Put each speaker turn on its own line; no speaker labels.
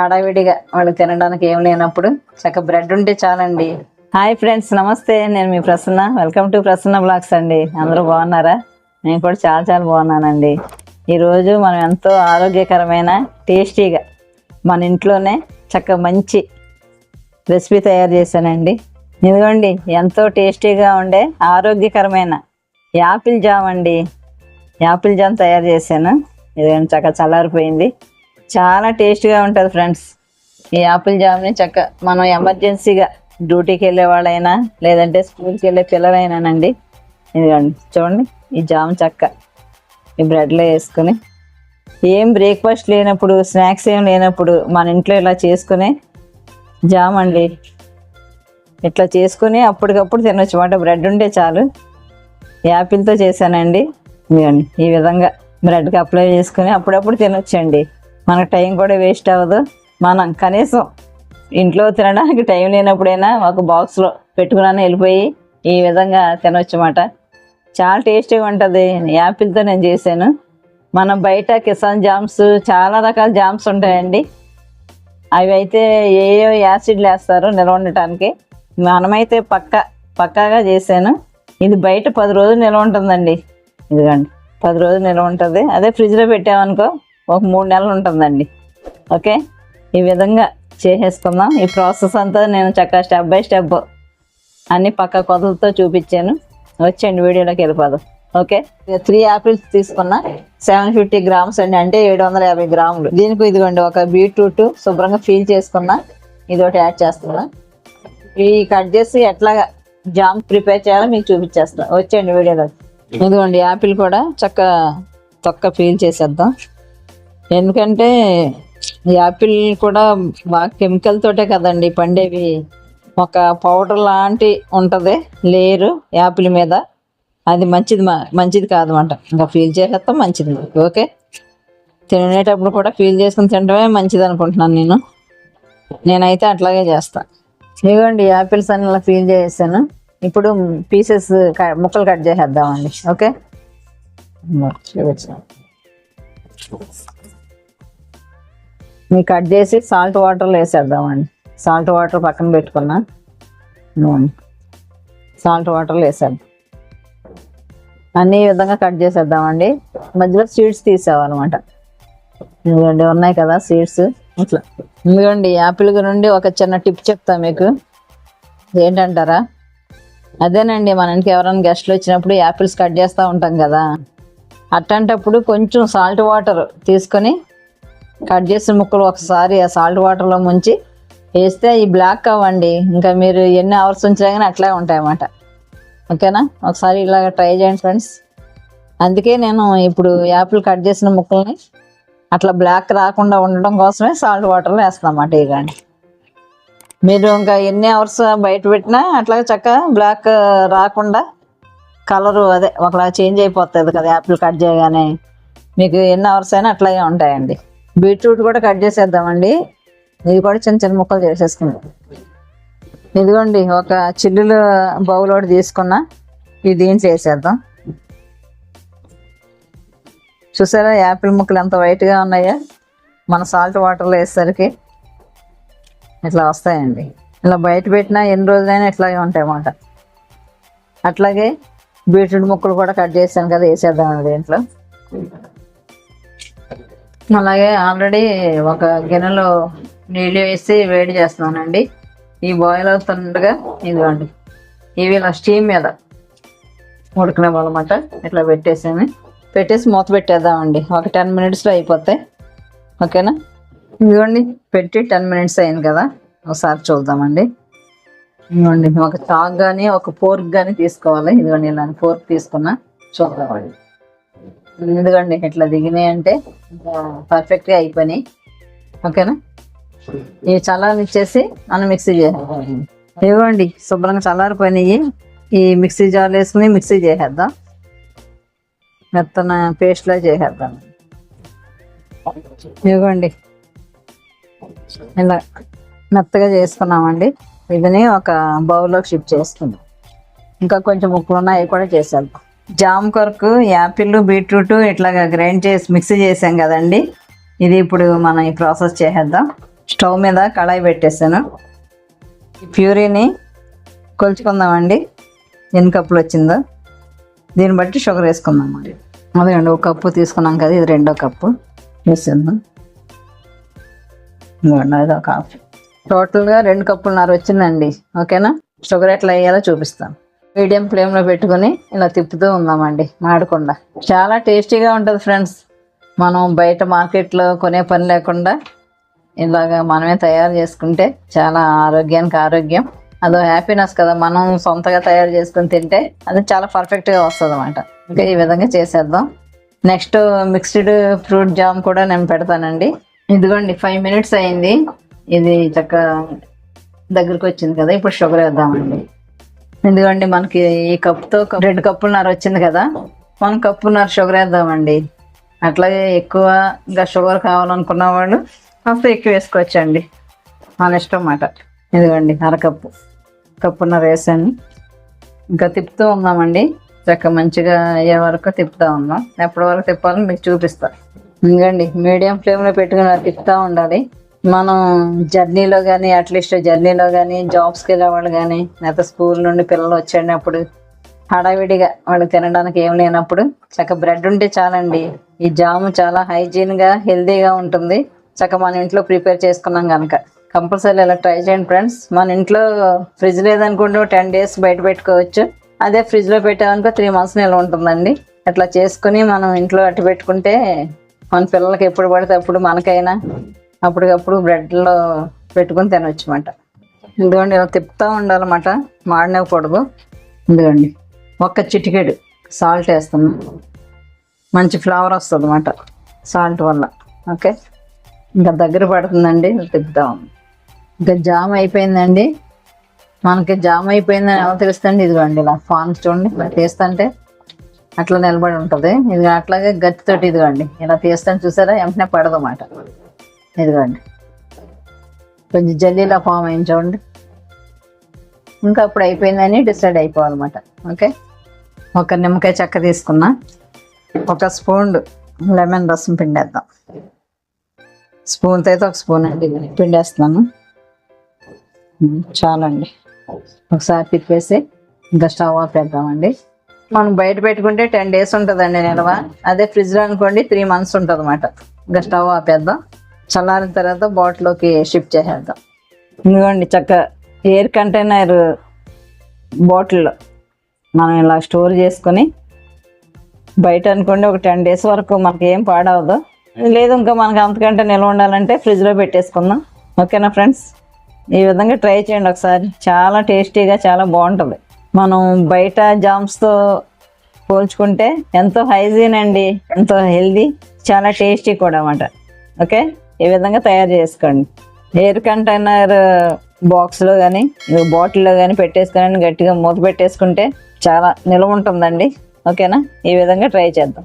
హడావిడిగా వాళ్ళు తినడానికి ఏం లేనప్పుడు చక్క బ్రెడ్ ఉంటే చాలండి. Hi friends namaste. నేను మీ Prasanna. Welcome to Prasanna blogs అండి. అందరూ బాగున్నారా? నేను కూడా చాలా చాలా బాగున్నానండి. ఈరోజు మనం ఎంతో ఆరోగ్యకరమైన టేస్టీగా మన ఇంట్లోనే చక్క మంచి రెసిపీ తయారు చేశానండి. ఇదిగోండి ఎంతో టేస్టీగా ఉండే ఆరోగ్యకరమైన యాపిల్ జామ్ అండి. యాపిల్ జామ్ తయారు చేశాను. ఇదేం చక్క చల్లారిపోయింది. చాలా టేస్ట్గా ఉంటుంది ఫ్రెండ్స్. ఈ యాపిల్ జామ్ని చక్క మనం ఎమర్జెన్సీగా డ్యూటీకి వెళ్ళే వాళ్ళైనా లేదంటే స్కూల్కి వెళ్ళే పిల్లలైనానండి. ఇదిగోండి చూడండి ఈ జామ్ చక్క ఈ బ్రెడ్లో వేసుకుని ఏం బ్రేక్ఫాస్ట్ లేనప్పుడు స్నాక్స్ ఏం లేనప్పుడు మన ఇంట్లో ఇలా చేసుకుని జామ్ అండి. ఇట్లా చేసుకుని అప్పటికప్పుడు తినొచ్చు. మాట బ్రెడ్ ఉంటే చాలు. యాపిల్తో చేశానండి. ఇదిగోండి ఈ విధంగా బ్రెడ్కి అప్లై చేసుకుని అప్పుడప్పుడు తినొచ్చండి. మనకు టైం కూడా వేస్ట్ అవ్వదు. మనం కనీసం ఇంట్లో తినడానికి టైం లేనప్పుడైనా ఒక బాక్స్లో పెట్టుకున్నాను వెళ్ళిపోయి ఈ విధంగా తినవచ్చమాట చాలా టేస్టీగా ఉంటుంది. యాపిల్తో నేను చేశాను. మనం బయట కిసాన్ జామ్స్ చాలా రకాల జామ్స్ ఉంటాయండి. అవి అయితే ఏ యాసిడ్లు వేస్తారు నిల్వ ఉండటానికి మనమైతే పక్క పక్కాగా చేశాను. ఇది బయట పది రోజులు నిల్వ ఉంటుందండి. ఇదిగండి పది రోజులు నిల్వ ఉంటుంది. అదే ఫ్రిడ్జ్లో పెట్టామనుకో ఒక మూడు నెలలు ఉంటుందండి. ఓకే? ఈ విధంగా చేసేసుకుందాం. ఈ ప్రాసెస్ అంతా నేను చక్కగా స్టెప్ బై స్టెప్ అన్ని పక్క కొదలతో చూపించాను. వచ్చేయండి వీడియోలోకి వెళ్ళిపోదాం. ఓకే? త్రీ యాపిల్స్ తీసుకున్నా. సెవెన్ ఫిఫ్టీ గ్రామ్స్ అండి. అంటే ఏడు వందల యాభై గ్రాములు. దీనికి ఇదిగోండి ఒక బీట్రూట్ శుభ్రంగా ఫీల్ చేసుకున్నా. ఇది ఒకటి యాడ్ చేస్తున్నా. ఇవి కట్ చేసి ఎట్లా జామ్ ప్రిపేర్ చేయాలో మీకు చూపించేస్తాను వచ్చేయండి వీడియోలో ఇదిగోండి యాపిల్ కూడా చక్కగా తొక్క ఫీల్ చేసేద్దాం. ఎందుకంటే యాపిల్ కూడా బాగా కెమికల్ తోటే కదండి పండేవి. ఒక పౌడర్ లాంటి ఉంటుంది లేరు యాపిల్ మీద. అది మంచిది మా- మంచిది కాదన్నమాట ఇంకా ఫీల్ చేసేస్తాం మంచిది. ఓకే? తినేటప్పుడు కూడా ఫీల్ చేసుకుని తినడమే మంచిది అనుకుంటున్నాను నేను. నేనైతే అట్లాగే చేస్తా. ఇదిగోండి యాపిల్స్ అని ఇలా ఫీల్ చేసాను ఇప్పుడు పీసెస్ ముక్కలు కట్ చేసేద్దామండి. ఓకే? చూపించు. మీరు కట్ చేసి సాల్ట్ వాటర్లో వేసేద్దామండి. సాల్ట్ వాటర్ పక్కన పెట్టుకున్నా. సాల్ట్ వాటర్లో వేసేద్దాం. అన్ని విధంగా కట్ చేసేద్దామండి. మధ్యలో సీడ్స్ తీసామన్నమాట ఇదిగోండి ఉన్నాయి కదా సీడ్స్. ఇట్లా. ఇదిగోండి యాపిల్ నుండి ఒక చిన్న టిప్ చెప్తా మీకు. ఏంటంటారా అదేనండి మన ఇంటికి ఎవరైనా గెస్ట్లు వచ్చినప్పుడు యాపిల్స్ కట్ చేస్తూ ఉంటాం కదా. అట్లాంటప్పుడు కొంచెం సాల్ట్ వాటర్ తీసుకొని కట్ చేసిన ముక్కలు ఒకసారి ఆ సాల్ట్ వాటర్లో ముంచి వేస్తే ఈ బ్లాక్ అవ్వండి. ఇంకా మీరు ఎన్ని అవర్స్ ఉంచినా కానీ అట్లే ఉంటాయన్నమాట. ఓకేనా? ఒకసారి ఇలాగ ట్రై చేయండి ఫ్రెండ్స్ అందుకే నేను ఇప్పుడు యాపిల్ కట్ చేసిన ముక్కల్ని అట్లా బ్లాక్ రాకుండా ఉండడం కోసమే సాల్ట్ వాటర్లో వేస్తాం అన్నమాట ఇవ్వండి మీరు ఇంకా ఎన్ని అవర్స్ బయట పెట్టినా అట్లా చక్కగా బ్లాక్ రాకుండా కలరు అదే ఒకలా చేంజ్ అయిపోతుంది కదా యాపిల్ కట్ చేయగానే. మీకు ఎన్ని అవర్స్ అయినా అట్లాగే ఉంటాయండి. బీట్రూట్ కూడా కట్ చేసేద్దామండి. ఇది కూడా చిన్న చిన్న ముక్కలు చేసేసుకుందాం. ఇదిగోండి ఒక చిల్లులు బౌల్ ఒకటి తీసుకున్నా. ఇది దీంట్లో వేసేద్దాం. చూసారా యాపిల్ ముక్కలు ఎంత వైట్గా ఉన్నాయో? మన సాల్ట్ వాటర్లో వేసేసరికి ఇట్లా వస్తాయండి. ఇలా బయట పెట్టినా ఎన్ని రోజులైనా ఇట్లాగే ఉంటాయి అన్నమాట. అట్లాగే బీట్రూట్ ముక్కలు కూడా కట్ చేశాను కదా వేసేద్దామండి దీంట్లో. అలాగే ఆల్రెడీ ఒక గిన్నెలో నీళ్ళు వేసి వేడి చేస్తున్నానండి. ఈ బాయిల్ అవుతుండగా ఇదిగోండి. ఇవి ఇలా స్టీమ్ మీద ఉడకనివ్వాలన్నమాట ఇట్లా పెట్టేసాను పెట్టేసి మూత పెట్టేద్దామండి. ఒక టెన్ మినిట్స్లో అయిపోతాయి ఓకేనా? ఇదిగోండి పెట్టి టెన్ మినిట్స్ అయింది కదా. ఒకసారి చూద్దామండి. ఇదిగోండి ఒక చాక్ కానీ ఒక ఫోర్క్ కానీ తీసుకోవాలి. ఇదిగోండి ఇలా ఫోర్క్ తీసుకున్నా చూద్దామండి. ఎందుకండి? ఇట్లా దిగినాయి అంటే పర్ఫెక్ట్గా అయిపోయినాయి. ఓకేనా? ఇవి చల్లారనిచ్చేసి మనం మిక్సీ చేసేద్దాం ఇవ్వండి శుభ్రంగా చల్లారిపోయినాయి. ఈ మిక్సీ జార్లో వేసుకుని మిక్సీ చేసేద్దాం. మెత్తన పేస్ట్లా చేసేద్దాం. ఇవ్వండి. ఇలా మెత్తగా చేసుకున్నామండి. ఇదిని ఒక బౌల్లోకి షిఫ్ట్ చేసుకుందాం. ఇంకా కొంచెం ముక్కలు ఉన్నాయి కూడా చేసేద్దాం. జామ్ కొరకు యాపిల్ బీట్రూట్ ఇట్లాగా గ్రైండ్ చేసి మిక్సీ చేసాం కదండి. ఇది ఇప్పుడు మనం ఈ ప్రాసెస్ చేసేద్దాం. స్టవ్ మీద కళాయి పెట్టేసాను. ఈ ప్యూరీని కొలుచుకుందామండి. ఎన్ని కప్పులు వచ్చిందో. దీన్ని బట్టి షుగర్ వేసుకుందాం మరి. అదేండి ఒక కప్పు తీసుకున్నాం కదా ఇది రెండో కప్పు. వేసేద్దాం. ఇదిగోండి ఒక కాఫీ. టోటల్గా రెండు కప్పులున్నర వచ్చిందండి. ఓకేనా? షుగర్ ఎట్లా వేయాలో చూపిస్తాను మీడియం ఫ్లేమ్లో పెట్టుకొని ఇలా తిప్పుతూ ఉందామండి మాడకుండా. చాలా టేస్టీగా ఉంటుంది ఫ్రెండ్స్. మనం బయట మార్కెట్లో కొనే పని లేకుండా ఇలాగా మనమే తయారు చేసుకుంటే చాలా ఆరోగ్యానికి ఆరోగ్యం. అదో హ్యాపీనెస్ కదా మనం సొంతగా తయారు చేసుకుని తింటే అది చాలా పర్ఫెక్ట్గా వస్తుంది అనమాట ఇంకా ఈ విధంగా చేసేద్దాం. నెక్స్ట్ మిక్స్డ్ ఫ్రూట్ జామ్ కూడా నేను పెడతానండి. ఇదిగోండి ఫైవ్ మినిట్స్ అయింది. ఇది చక్క దగ్గరకు వచ్చింది కదా ఇప్పుడు షుగర్ వేద్దామండి. ఎందుకంటే మనకి ఈ కప్తో రెండు కప్పులున్నర వచ్చింది కదా వన్ కప్పున్నర షుగర్ వేద్దామండి. అట్లాగే ఎక్కువ ఇంకా షుగర్ కావాలనుకున్న వాళ్ళు కాస్త ఎక్కువ వేసుకోవచ్చండి. మన ఇష్టం మాట ఇదిగోండి అరకప్పు. కప్పున్నర వేసాను. ఇంకా తిప్పుతూ ఉన్నామండి చక్క మంచిగా అయ్యే వరకు తిప్పుతూ ఉన్నాం ఎప్పటి వరకు తిప్పాలని మీకు చూపిస్తా. ఇంకండి మీడియం ఫ్లేమ్లో పెట్టుకుని తిప్పుతూ ఉండాలి. మనం జర్నీలో కానీ అట్లీస్ట్ జర్నీలో కానీ జాబ్స్కి వెళ్ళేవాళ్ళు కానీ లేకపోతే స్కూల్ నుండి పిల్లలు వచ్చేటప్పుడు హడావిడిగా వాళ్ళు తినడానికి ఏం లేనప్పుడు చక్క బ్రెడ్ ఉంటే చాలండి. ఈ జాము చాలా హైజీన్గా హెల్తీగా ఉంటుంది. చక్క మన ఇంట్లో ప్రిపేర్ చేసుకున్నాం కనుక కంపల్సరీ ఇలా ట్రై చేయండి ఫ్రెండ్స్. మన ఇంట్లో ఫ్రిడ్జ్ లేదనుకుంటే టెన్ డేస్ బయట పెట్టుకోవచ్చు. అదే ఫ్రిడ్జ్లో పెట్టామనుకో త్రీ మంత్స్ నిల్వ ఉంటుందండి. అట్లా చేసుకుని మనం ఇంట్లో అట్టు పెట్టుకుంటే మన పిల్లలకి ఎప్పుడు పడితే అప్పుడు మనకైనా అప్పటికప్పుడు బ్రెడ్లో పెట్టుకొని తినవచ్చు అన్నమాట ఇదిగోండి ఇలా తిప్పుతూ ఉండాలన్నమాట. మాడనివ్వకూడదు. ఎందుకండి ఒక్క చిటికెడు సాల్ట్ వేస్తున్నాం. మంచి ఫ్లేవర్ వస్తుంది అన్నమాట సాల్ట్ వల్ల. ఓకే? ఇంకా దగ్గర పడుతుందండి తిప్పుతాం ఇంకా జామ్ అయిపోయిందండి. మనకి జామ్ అయిపోయిందని ఎలా తెలుస్తుంది ఇదిగోండి ఇలా ఫాన్స్ చూడండి ఇలా తీస్తుంటే అట్లా నిలబడి ఉంటుంది. ఇది అట్లాగే గట్టితోటి ఇదిగోండి ఇలా తీస్తాను చూసారా? వెంటనే పడదు అన్నమాట ఇదిగోండి. కొంచెం జల్లీలా ఫామ్ అయింది చూడండి. ఇంకా అప్పుడు అయిపోయిందని డిసైడ్ అయిపోవాలన్నమాట. ఓకే? ఒక నిమ్మకాయ చెక్క తీసుకున్నా. ఒక స్పూన్ లెమన్ రసం పిండేద్దాం. స్పూన్తో అయితే ఒక స్పూన్ అండి పిండేస్తున్నాను. చాలండి. ఒకసారి తిప్పేసి ఇంకా స్టవ్ ఆఫ్ చేద్దామండి. మనం బయట పెట్టుకుంటే టెన్ డేస్ ఉంటుందండి నిల్వ. అదే ఫ్రిడ్జ్లో అనుకోండి త్రీ మంత్స్ ఉంటుంది అన్నమాట ఇంకా స్టవ్ ఆపేద్దాం. చల్లారిన తర్వాత బాటిల్లోకి షిఫ్ట్ చేసేద్దాం. ఇదిగోండి చక్క ఎయిర్ కంటైనర్ బాటిల్లో మనం ఇలా స్టోర్ చేసుకొని బయట అనుకోండి ఒక టెన్ డేస్ వరకు మనకి ఏం పాడవదు. లేదు ఇంకా మనకి అంతకంటే నిల్వ ఉండాలంటే ఫ్రిడ్జ్లో పెట్టేసుకుందాం. ఓకేనా ఫ్రెండ్స్? ఈ విధంగా ట్రై చేయండి ఒకసారి. చాలా టేస్టీగా చాలా బాగుంటుంది. మనం బయట జామ్స్తో పోల్చుకుంటే ఎంతో హైజీన్ అండి ఎంతో హెల్దీ చాలా టేస్టీ కూడా అన్నమాట. ఓకే? ఈ విధంగా తయారు చేసుకోండి. ఎయిర్ కంటైనర్ బాక్స్లో కానీ బాటిల్లో కానీ పెట్టేసుకొని గట్టిగా మూత పెట్టేసుకుంటే చాలా నిల్వ ఉంటుందండి. ఓకేనా? ఈ విధంగా ట్రై చేద్దాం.